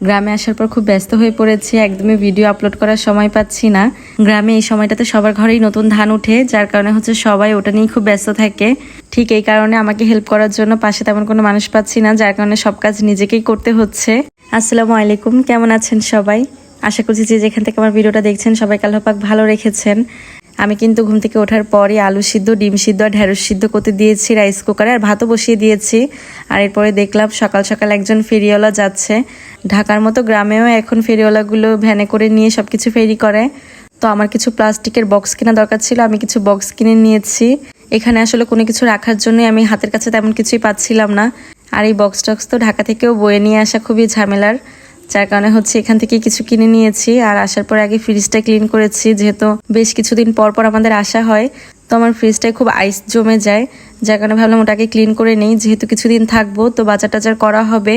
গ্রামে আসার পর খুব ব্যস্ত হয়ে পড়েছি, একদমই ভিডিও আপলোড করার সময় পাচ্ছি না। গ্রামে এই সময়টাতে সবার ঘরেই নতুন ধান উঠে, যার কারণে হচ্ছে সবাই ওটা নিয়ে খুব ব্যস্ত থাকে। ঠিক এই কারণে আমাকে হেল্প করার জন্য পাশে তেমন কোনো মানুষ পাচ্ছি না, যার কারণে সব কাজ নিজেকেই করতে হচ্ছে। আসসালামু আলাইকুম, কেমন আছেন সবাই? আশা করছি যে যেখান থেকে আমার ভিডিওটা দেখছেন সবাই আল্লাহ পাক ভালো রেখেছেন। আমি কিন্তু ঘুম থেকে ওঠার পরই আলু সিদ্ধ, ডিম সিদ্ধ আর ঢেঁড়স সিদ্ধ করতে দিয়েছি রাইস কুকারে আর ভাতও বসিয়ে দিয়েছি। আর এরপরে দেখলাম সকাল সকাল একজন ফেরিওয়ালা যাচ্ছে। ঢাকার মতো গ্রামেও এখন ফেরিওয়ালাগুলো ভ্যানে করে নিয়ে সব কিছু ফেরি করে। তো আমার কিছু প্লাস্টিকের বক্স কেনা দরকার ছিল, আমি কিছু বক্স কিনে নিয়েছি। এখানে আসলে কোনো কিছু রাখার জন্যই আমি হাতের কাছে তেমন কিছুই পাচ্ছিলাম না। আর এই বক্স টক্স তো ঢাকা থেকেও বয়ে নিয়ে আসা খুবই ঝামেলার। যার কারণে হচ্ছে এখান থেকে কিছু কিনে নিয়েছি। আর আসার পর আগে ফ্রিজটা ক্লিন করেছি, যেহেতু বেশ কিছুদিন পর পর আমাদের আসা হয়। তো আমার ফ্রিজটায় খুব আইস জমে যায়, যার কারণে ভাবলাম ওটাকে ক্লিন করে নেই। যেহেতু কিছুদিন থাকব, তো বাজার টাজার করা হবে।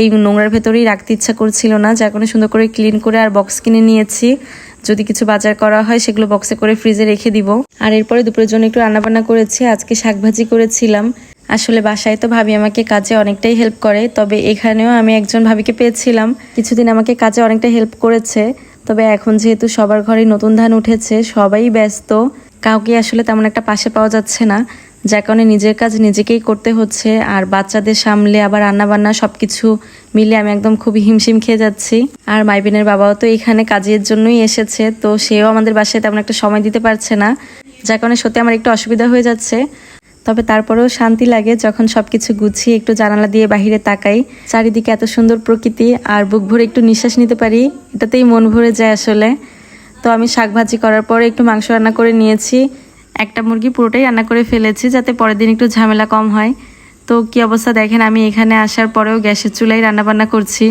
এই নোংরার ভেতরেই রাখতে ইচ্ছা করছিল না, যার কারণে সুন্দর করে ক্লিন করে আর বক্স কিনে নিয়েছি। যদি কিছু বাজার করা হয়, সেগুলো বক্সে করে ফ্রিজে রেখে দিব। আর এরপরে দুপুরের জন্য একটু রান্নাবান্না করেছি, আজকে শাকভাজি করেছিলাম। আসলে বাসায় তো ভাবি আমাকে কাজে অনেকটাই হেল্প করে, তবে এখানেও আমি একজন ভাবিকে পেয়েছিলাম। কিছুদিন আমাকে কাজে অনেকটা হেল্প করেছে, তবে এখন যেহেতু সবার ঘরে নতুন ধান উঠেছে, সবাই ব্যস্ত। কাউকে আসলে তেমন একটা পাশে পাওয়া যাচ্ছে না, যার কারণে নিজের কাজ নিজেকেই করতে হচ্ছে, আর বাচ্চাদের সামলে আবার রান্না বান্না সব কিছু মিলে আমি একদম খুবই হিমশিম খেয়ে যাচ্ছি। আর মাইবিনের বাবাও তো এখানে কাজের জন্যই এসেছে, তো সেও আমাদের বাসায় তেমন একটা সময় দিতে পারছে না, যার কারণে সত্যি আমার একটু অসুবিধা হয়ে যাচ্ছে। তবে তারপরেও শান্তি লাগে যখন সবকিছু গুছিয়ে একটু জানালা দিয়ে বাহিরে তাকাই। চারিদিকে এত সুন্দর প্রকৃতি আর বুক ভরে একটু নিঃশ্বাস নিতে পারি, এটাতেই মন ভরে যায় আসলে। তো আমি শাক ভাজি করার পরে একটু মাংস রান্না করে নিয়েছি। একটা মুরগি পুরোটাই রান্না করে ফেলেছি যাতে পরের দিন একটু ঝামেলা কম হয়। তো কি অবস্থা দেখেন, আমি এখানে আসার পরেও গ্যাসের চুলায় রান্নাবান্না করছি।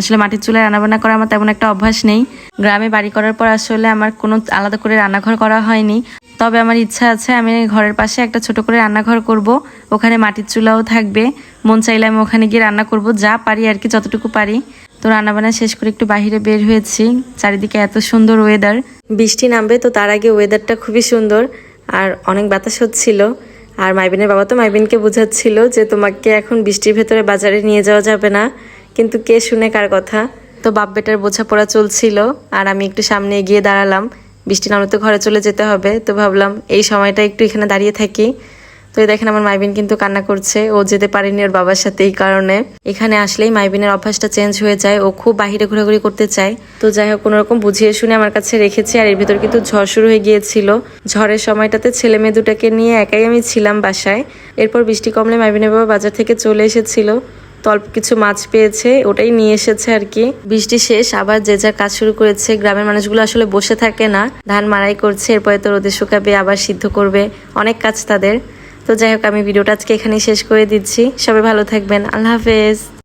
আসলে মাটির চুলায় রান্নাবান্না করা আমার তেমন একটা অভ্যাস নেই। গ্রামে বাড়ি করার পর আসলে আমার কোনো আলাদা করে রান্নাঘর করা হয়নি। তবে আমার ইচ্ছা আছে আমি ঘরের পাশে একটা ছোট করে রান্নাঘর করব। ওখানে মাটির চুলাও থাকবে। মন চাইলে আমি ওখানে গিয়ে রান্না করব, যা পারি আর কি, যতটুকু পারি। তো রান্নাবান্না শেষ করে একটু বাইরে বের হয়েছি। চারিদিকে এত সুন্দর ওয়েদার বৃষ্টি নামবে তো তার আগে ওয়েদারটা খুবই সুন্দর। আর অনেক বাতাস হচ্ছিল। আর মাইবিনের বাবা তো মাইবিনকে বোঝাচ্ছিল যে তোমাকে এখন বৃষ্টির ভেতরে বাজারে নিয়ে যাওয়া যাবে না। কিন্তু কে শুনে কার কথা। তো বাপ বেটার বোঝাপড়া চলছিল। আর আমি একটু সামনে এগিয়ে দাঁড়ালাম। বৃষ্টি নামলে তো ঘরে চলে যেতে হবে। তো ভাবলাম এই সময়টা একটু এখানে দাঁড়িয়ে থাকি। তো দেখেন আমার মাইবিন কিন্তু কান্না করছে। ও যেতে পারেনি ওর বাবার সাথে এই কারণে। এখানে আসলেই মাইবিনের অভ্যাসটা চেঞ্জ হয়ে যায়। ও খুব বাহিরে ঘোরাঘুরি করতে চায়। তো যাই হোক, কোনো রকম বুঝিয়ে শুনে আমার কাছে রেখেছি। আর এর ভিতর কিন্তু ঝড় শুরু হয়ে গিয়েছিল। ঝড়ের সময়টাতে ছেলে মেয়ে দুটাকে নিয়ে একাই আমি ছিলাম বাসায়। এরপর বৃষ্টি কমলে মাইবিনের বাবা বাজার থেকে চলে এসেছিল। তো অল্প কিছু মাছ পেয়েছে, ওটাই নিয়ে এসেছে আর কি। বৃষ্টি শেষ, আবার যে যার কাজ শুরু করেছে, গ্রামের মানুষগুলো আসলে বসে থাকে না। ধান মারাই করছে, এরপরে তো রোদে শুকাবে, আবার সিদ্ধ করবে। অনেক কাজ তাদের। তো যাই হোক, আমি ভিডিওটা আজকে এখানেই শেষ করে দিচ্ছি। সবাই ভালো থাকবেন। আল্লাহ হাফেজ।